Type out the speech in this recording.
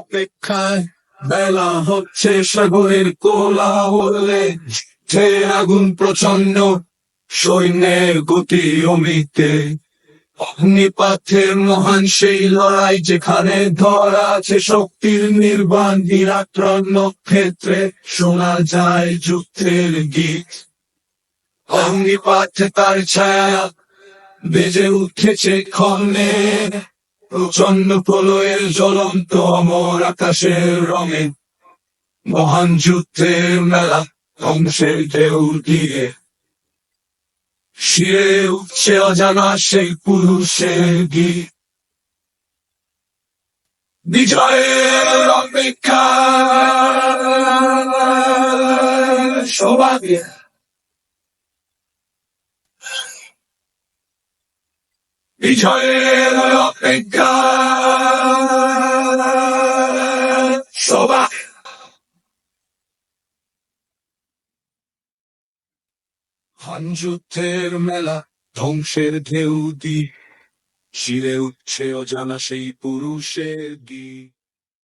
অপেক্ষায় বেলা হচ্ছে সাগরের কোলা হলে আগুন প্রচণ্ড সৈন্যের গতি অমিতে। অগ্নিপাথের মহান সেই লড়াই যেখানে ধরা আছে শক্তির নির্বাণ বিরাক্রম ক্ষেত্রে শোনা যায় যুদ্ধের গীত। অগ্নিপাথে তার ছায়া বেজে উঠেছে ক্ষণে। প্রচণ্ড প্রলয়ের জ্বলন্ত অমর আকাশের রঙে। মহান যুদ্ধের মেলা ধ্বংসের ঢেউ দিয়ে। শিরে উঠছে অজানা সেই পুরুষের গীত। বিজয়ের অপেক্ষা। সবাই বিজয়ের অপেক্ষা সবাই মেলা ধ্বংসের ঢেউ দি শিরে উঠছে অজানা সেই পুরুষের গীত।